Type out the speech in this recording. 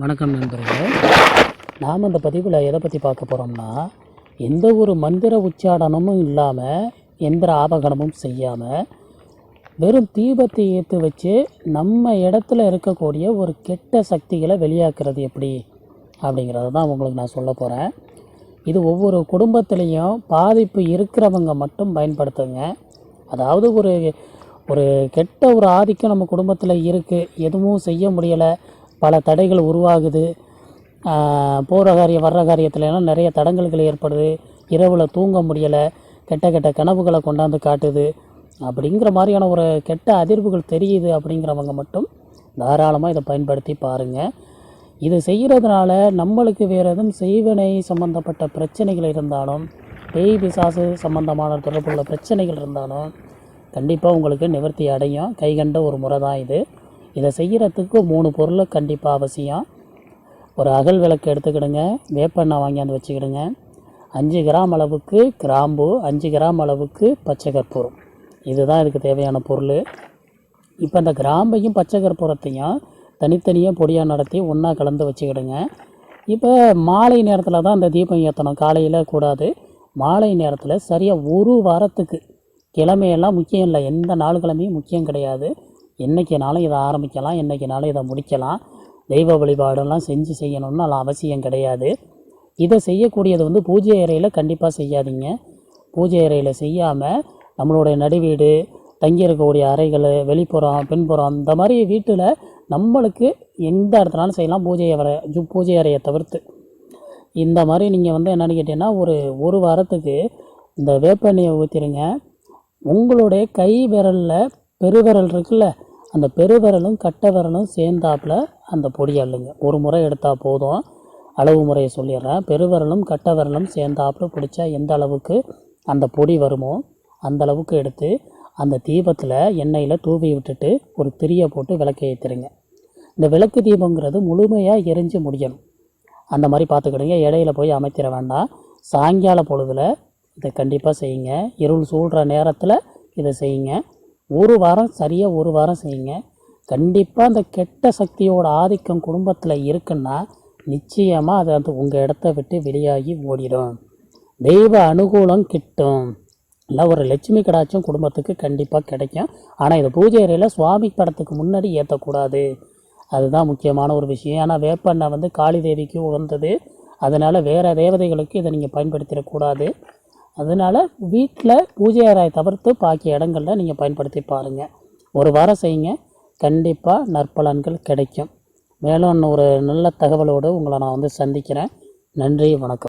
வணக்கம் நண்பர்களே. நாம் இந்த பதிவில் எதை பற்றி பார்க்க போகிறோம்னா எந்த ஒரு மந்திர உச்சாடனமும் இல்லாமல் எந்த ஆபகணமும் செய்யாமல் வெறும் தீபத்தை ஏற்று வச்சு நம்ம இடத்துல இருக்கக்கூடிய ஒரு கெட்ட சக்திகளை வெளியாக்குறது எப்படி? அப்படிங்கிறத தான் உங்களுக்கு நான் சொல்ல போகிறேன் இது ஒவ்வொரு குடும்பத்துலேயும் பாதிப்பு இருக்கிறவங்க மட்டும் பயன்படுத்துங்க. அதாவது ஒரு ஒரு கெட்ட ஒரு ஆதிக்கம் நம்ம குடும்பத்தில் இருக்குது எதுவும் செய்ய முடியலை. பல தடைகள் உருவாகுது. போகிற காரியம் வர்ற காரியத்துலலாம் நிறைய தடங்கல்கள் ஏற்படுது. இரவில் தூங்க முடியலை. கெட்ட கெட்ட கனவுகளை கொண்டாந்து காட்டுது. அப்படிங்கிற மாதிரியான ஒரு கெட்ட அதிர்வுகள் தெரியுது அப்படிங்கிறவங்க மட்டும் தாராளமாக இதை பயன்படுத்தி பாருங்கள் இது செய்கிறதுனால நம்மளுக்கு வேறு எதுவும் செய்வினை சம்மந்தப்பட்ட பிரச்சனைகள் இருந்தாலும் பேய் பிசாசு சம்மந்தமான தொடர்புள்ள பிரச்சனைகள் இருந்தாலும் கண்டிப்பாக உங்களுக்கு நிவர்த்தி அடையும். கைகண்ட ஒரு முறை தான் இது. இதை செய்கிறதுக்கு மூணு பொருள் கண்டிப்பாக அவசியம். ஒரு அகல் விளக்கு எடுத்துக்கிடுங்க வேப்பெண்ணெய் வாங்கியாந்து வச்சுக்கிடுங்க. அஞ்சு கிராம் அளவுக்கு கிராம்பு அஞ்சு கிராம் அளவுக்கு பச்சை கற்பூரம் இதுதான் இதுக்கு தேவையான பொருள். இப்போ இந்த கிராம்பையும் பச்சை கற்பூரத்தையும் தனித்தனியாக பொடியாக நடத்தி ஒன்றா கலந்து வச்சுக்கிடுங்க. இப்போ மாலை நேரத்தில் தான் இந்த தீபம் ஏற்றணும் காலையில் கூடாது. மாலை நேரத்தில் சரியாக ஒரு வாரத்துக்கு. கிழமையெல்லாம் முக்கியம் இல்லை. எந்த நாள் கிழமையும் முக்கியம் கிடையாது. என்றைக்கினாலும் இதை ஆரம்பிக்கலாம் என்றைக்குனாலும் இதை முடிக்கலாம். தெய்வ வழிபாடெல்லாம் செஞ்சு செய்யணும்னு அது அவசியம் கிடையாது. இதை செய்யக்கூடியது வந்து பூஜை அறையில் கண்டிப்பாக செய்யாதீங்க. பூஜை அறையில் செய்யாமல் நம்மளுடைய நடுவீடு தங்கி இருக்கக்கூடிய அறைகள் வெளிப்புறம் பின்புறம் இந்த மாதிரி வீட்டில் நம்மளுக்கு எந்த இடத்துனாலும் செய்யலாம் பூஜை அறை பூஜை அறையை தவிர்த்து. இந்த மாதிரி நீங்கள் வந்து என்னென்னு கேட்டிங்கன்னா ஒரு ஒரு வாரத்துக்கு இந்த வேப்பெண்ணையை ஊற்றிடுங்க உங்களுடைய கை விரலில் பெருவிரல் இருக்குல்ல அந்த பெருவிரலும் கட்டை விரலும் சேர்ந்தாப்புல அந்த பொடி அள்ளுங்க ஒரு முறை எடுத்தால் போதும். அளவு முறையை சொல்லிடுறேன். பெருவிரலும் கட்டை விரலும் சேர்ந்தாப்புல பிடிச்சா எந்த அளவுக்கு அந்த பொடி வருமோ அந்த அளவுக்கு எடுத்து அந்த தீபத்தில் எண்ணெயில் தூவி விட்டுட்டு ஒரு திரியை போட்டு விளக்கு ஏற்றுருங்க இந்த விளக்கு தீபங்கிறது முழுமையாக எரிஞ்சு முடியணும். அந்த மாதிரி பார்த்துக்கிடுங்க. இடையில போய் அமைத்திட வேண்டாம். சாயங்கால பொழுதில் இதை கண்டிப்பாக செய்யுங்க. இருள் சூழ்கிற நேரத்தில் இதை செய்யுங்க. ஒரு வாரம் சரியாக ஒரு வாரம் செய்யுங்க. கண்டிப்பாக அந்த கெட்ட சக்தியோட ஆதிக்கம் குடும்பத்தில் இருக்குன்னா நிச்சயமாக அது அந்த உங்கள் இடத்த விட்டு வெளியாகி ஓடிடும். தெய்வ அனுகூலம் கிட்டும். இல்லை ஒரு லட்சுமி கடாச்சும் குடும்பத்துக்கு கண்டிப்பாக கிடைக்கும். ஆனால் இது பூஜை அறையில் சுவாமி படத்துக்கு முன்னாடி ஏற்றக்கூடாது அதுதான் முக்கியமான ஒரு விஷயம். ஆனால் வேப்பெண்ணெய் வந்து காளி தேவிக்கு உகந்தது. அதனால் வேறு தேவதைகளுக்கு இதை நீங்கள் பயன்படுத்திடக்கூடாது. அதனால் வீட்டில் பூஜை அறையை தவிர்த்து பாக்கி இடங்களில் நீங்கள் பயன்படுத்தி பாருங்கள் ஒரு வாரம் செய்யுங்க. கண்டிப்பாக நற்பலன்கள் கிடைக்கும். மேலும் ஒரு நல்ல தகவலோடு உங்களை நான் வந்து சந்திக்கிறேன். நன்றி வணக்கம்.